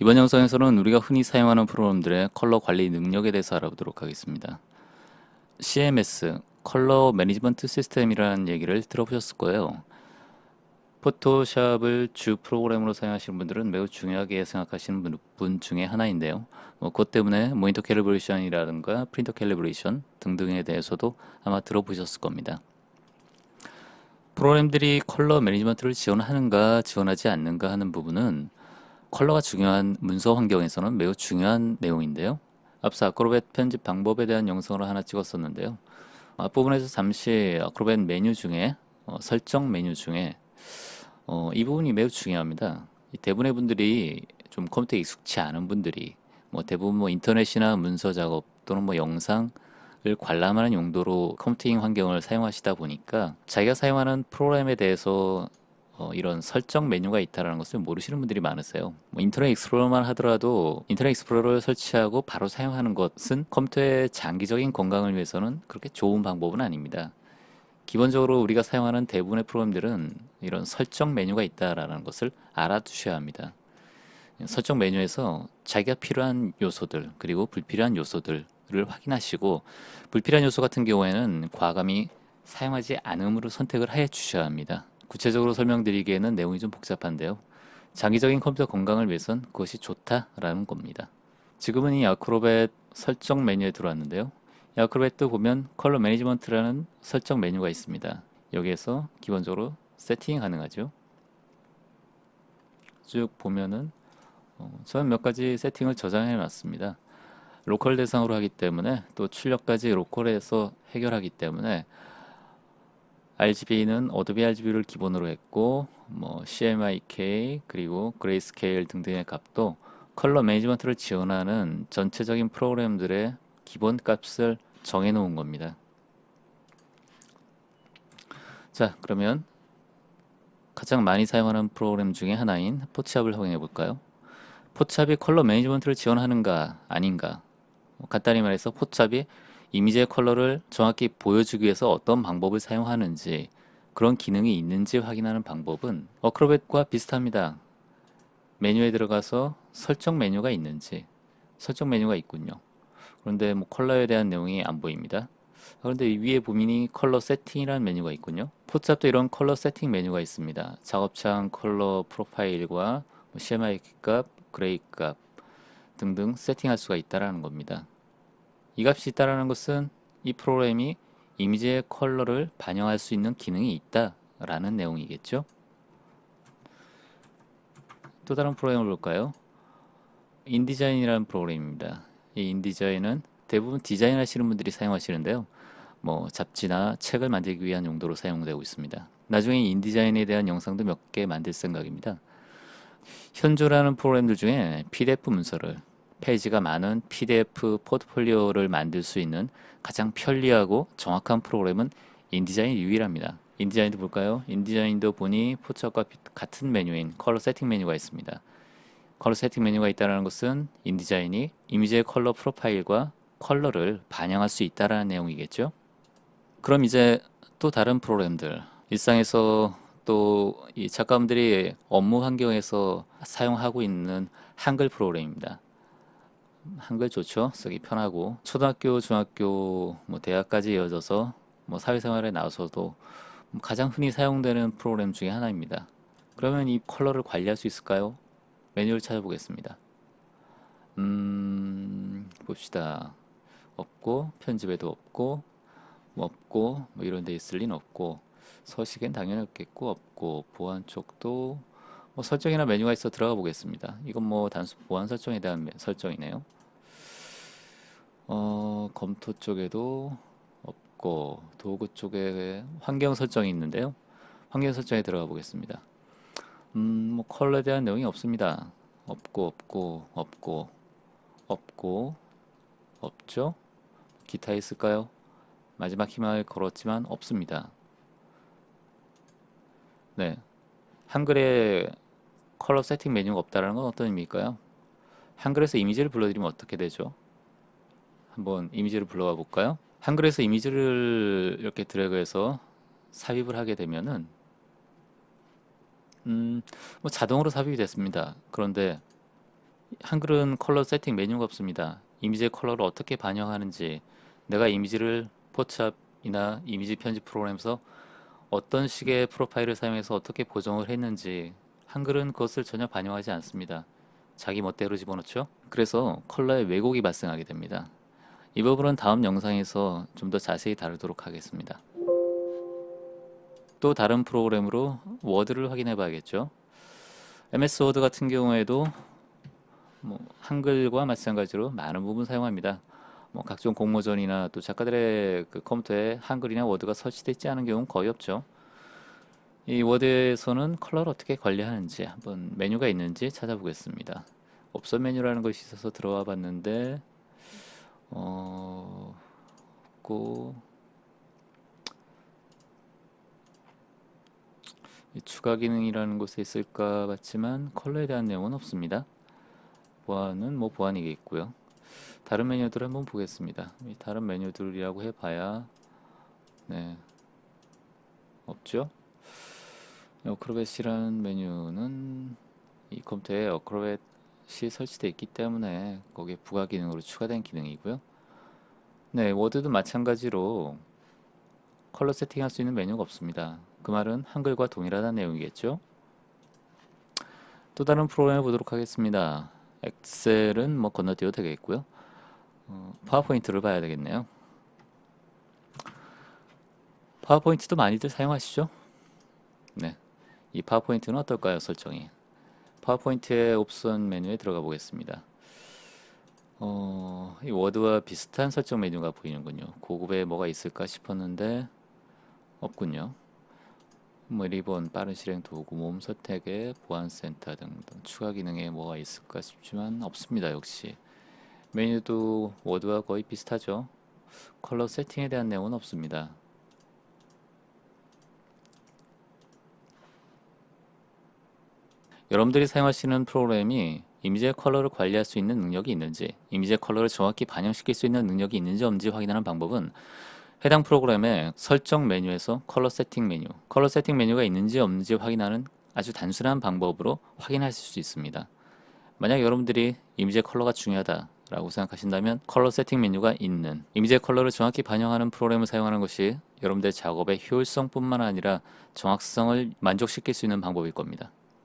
이번 영상에서는 우리가 흔히 사용하는 프로그램들의 컬러 관리 능력에 대해서 알아보도록 하겠습니다. CMS, 컬러 매니지먼트 시스템이라는 얘기를 들어보셨을 거예요. 포토샵을 주 프로그램으로 사용하시는 분들은 매우 중요하게 생각하시는 분, 분 중에 하나인데요. 뭐, 그것 때문에 모니터 캘리브레이션이라든가 프린터 캘리브레이션 등등에 대해서도 아마 들어보셨을 겁니다. 프로그램들이 컬러 매니지먼트를 지원하는가 지원하지 않는가 하는 부분은 컬러가 중요한 문서 환경에서는 매우 중요한 내용인데요. 앞서 아크로벳 편집 방법에 대한 영상을 하나 찍었었는데요. 앞부분에서 잠시 아크로벳 메뉴 중에 어, 설정 메뉴 중에 어, 이 부분이 매우 중요합니다. 대부분의 분들이 좀 컴퓨터에 익숙치 않은 분들이 뭐 대부분 뭐 인터넷이나 문서 작업 또는 뭐 영상을 관람하는 용도로 컴퓨팅 환경을 사용하시다 보니까 자기가 사용하는 프로그램에 대해서 어, 이런 설정 메뉴가 있다는 것을 모르시는 분들이 많으세요. 뭐 인터넷 익스플로러만 하더라도 인터넷 익스플로러를 설치하고 바로 사용하는 것은 컴퓨터의 장기적인 건강을 위해서는 그렇게 좋은 방법은 아닙니다. 기본적으로 우리가 사용하는 대부분의 프로그램들은 이런 설정 메뉴가 있다라는 것을 알아두셔야 합니다. 설정 메뉴에서 자기가 필요한 요소들 그리고 불필요한 요소들을 확인하시고 불필요한 요소 같은 경우에는 과감히 사용하지 않음으로 선택을 해 주셔야 합니다. 구체적으로 설명드리기에는 내용이 좀 복잡한데요. 장기적인 컴퓨터 건강을 위해선 그것이 좋다라는 겁니다. 지금은 이 아크로벳 설정 메뉴에 들어왔는데요. 이 아크로벳도 보면 컬러 매니지먼트라는 설정 메뉴가 있습니다. 여기에서 기본적으로 세팅 가능하죠. 쭉 보면은 어, 저는 몇 가지 세팅을 저장해 놨습니다. 로컬 대상으로 하기 때문에 또 출력까지 로컬에서 해결하기 때문에 RGB는 어도비 RGB를 기본으로 했고 뭐 CMYK 그리고 그레이스케일 등등의 값도 컬러 매니지먼트를 지원하는 전체적인 프로그램들의 기본 값을 정해 놓은 겁니다. 자, 그러면 가장 많이 사용하는 프로그램 중에 하나인 포샵을 확인해 볼까요? 포샵이 컬러 매니지먼트를 지원하는가 아닌가? 간단히 말해서 포샵이 이미지의 컬러를 정확히 보여주기 위해서 어떤 방법을 사용하는지 그런 기능이 있는지 확인하는 방법은 어크로벳과 비슷합니다. 메뉴에 들어가서 설정 메뉴가 있는지 설정 메뉴가 있군요. 그런데 뭐 컬러에 대한 내용이 안 보입니다. 그런데 위에 보면이 컬러 세팅이라는 메뉴가 있군요. 포샵도 이런 컬러 세팅 메뉴가 있습니다. 작업창 컬러 프로파일과 뭐 CMYK 값, 그레이 값 등등 세팅할 수가 있다라는 겁니다. 이 값이 있다라는 것은 이 프로그램이 이미지의 컬러를 반영할 수 있는 기능이 있다라는 내용이겠죠. 또 다른 프로그램을 볼까요? 인디자인이라는 프로그램입니다. 이 인디자인은 대부분 디자인 하시는 분들이 사용하시는데요. 뭐 잡지나 책을 만들기 위한 용도로 사용되고 있습니다. 나중에 인디자인에 대한 영상도 몇 개 만들 생각입니다. 현조라는 프로그램들 중에 PDF 문서를 페이지가 많은 PDF 포트폴리오를 만들 수 있는 가장 편리하고 정확한 프로그램은 인디자인이 유일합니다. 인디자인도 볼까요? 인디자인도 보니 포착과 같은 메뉴인 컬러 세팅 메뉴가 있습니다. 컬러 세팅 메뉴가 있다는 것은 인디자인이 이미지의 컬러 프로파일과 컬러를 반영할 수 있다는 내용이겠죠. 그럼 이제 또 다른 프로그램들 일상에서 또 이 작가분들이 업무 환경에서 사용하고 있는 한글 프로그램입니다. 한글 좋죠. 쓰기 편하고 초등학교, 중학교, 뭐 대학까지 이어져서 뭐 사회생활에 나와서도 가장 흔히 사용되는 프로그램 중에 하나입니다. 그러면 이 컬러를 관리할 수 있을까요? 메뉴를 찾아보겠습니다. 음, 봅시다. 없고 편집에도 없고 뭐 없고 뭐 이런 데 있을 리는 없고 서식엔 당연히 없겠고 없고 보안 쪽도 뭐 설정이나 메뉴가 있어 들어가 보겠습니다. 이건 뭐 단순 보안 설정에 대한 설정이네요. 어, 검토 쪽에도 없고 도구 쪽에 환경 설정이 있는데요. 환경 설정에 들어가 보겠습니다. 음, 뭐 컬러에 대한 내용이 없습니다. 없고 없고 없고 없고 없죠? 기타 있을까요? 마지막 희망을 걸었지만 없습니다. 네. 한글에 컬러 세팅 메뉴가 없다는 건 어떤 의미일까요? 한글에서 이미지를 불러드리면 어떻게 되죠? 한번 이미지를 불러와 볼까요? 한글에서 이미지를 이렇게 드래그해서 삽입을 하게 되면은 음, 뭐 자동으로 삽입이 됐습니다. 그런데 한글은 컬러 세팅 메뉴가 없습니다. 이미지의 컬러를 어떻게 반영하는지, 내가 이미지를 포샵이나 이미지 편집 프로그램에서 어떤 식의 프로파일을 사용해서 어떻게 보정을 했는지, 한글은 그것을 전혀 반영하지 않습니다. 자기 멋대로 집어넣죠. 그래서 컬러의 왜곡이 발생하게 됩니다. 이 부분은 다음 영상에서 좀 더 자세히 다루도록 하겠습니다. 또 다른 프로그램으로 워드를 확인해 봐야겠죠. MS 워드 같은 경우에도 뭐 한글과 마찬가지로 많은 부분 사용합니다. 뭐 각종 공모전이나 또 작가들의 그 컴퓨터에 한글이나 워드가 설치되어 있지 않은 경우는 거의 없죠. 이 워드에서는 컬러를 어떻게 관리하는지 한번 메뉴가 있는지 찾아보겠습니다. 옵션 메뉴라는 것이 있어서 들어와 봤는데 어, 이 추가 기능이라는 곳에 있을까 봤지만 컬러에 대한 내용은 없습니다. 보안은 뭐 보안이게 있고요. 다른 메뉴들을 한번 보겠습니다. 이 다른 메뉴들이라고 해봐야 네 없죠. 어크로벳이라는 메뉴는 이 컴퓨터에 어크로벳 이 설치되어 있기 때문에 거기에 부가 기능으로 추가된 기능이고요. 네, 워드도 마찬가지로 컬러 세팅할 수 있는 메뉴가 없습니다. 그 말은 한글과 동일하다는 내용이겠죠. 또 다른 프로그램을 보도록 하겠습니다. 엑셀은 뭐 건너뛰어도 되겠고요. 어, 파워포인트를 봐야 되겠네요. 파워포인트도 많이들 사용하시죠? 네. 이 파워포인트는 어떨까요, 설정이? 파워포인트의 옵션 메뉴에 들어가 보겠습니다. 어, 이 워드와 비슷한 설정 메뉴가 보이는군요. 고급에 뭐가 있을까 싶었는데 없군요. 뭐 리본, 빠른 실행 도구, 몸 선택에 보안센터 등등 추가 기능에 뭐가 있을까 싶지만 없습니다. 역시 메뉴도 워드와 거의 비슷하죠. 컬러 세팅에 대한 내용은 없습니다. 여러분들이 사용하시는 프로그램이 이미지의 컬러를 관리할 수 있는 능력이 있는지, 이미지의 컬러를 정확히 반영시킬 수 있는 능력이 있는지 없는지 확인하는 방법은 해당 프로그램의 설정 메뉴에서 컬러 세팅 메뉴, 컬러 세팅 메뉴가 있는지 없는지 확인하는 아주 단순한 방법으로 확인하실 수 있습니다. 만약 여러분들이 이미지의 컬러가 중요하다 라고 생각하신다면 컬러 세팅 메뉴가 있는 이미지의 컬러를 정확히 반영하는 프로그램을 사용하는 것이 여러분들의 작업의 효율성뿐만 아니라 정확성을 만족시킬 수 있는 방법일 겁니다.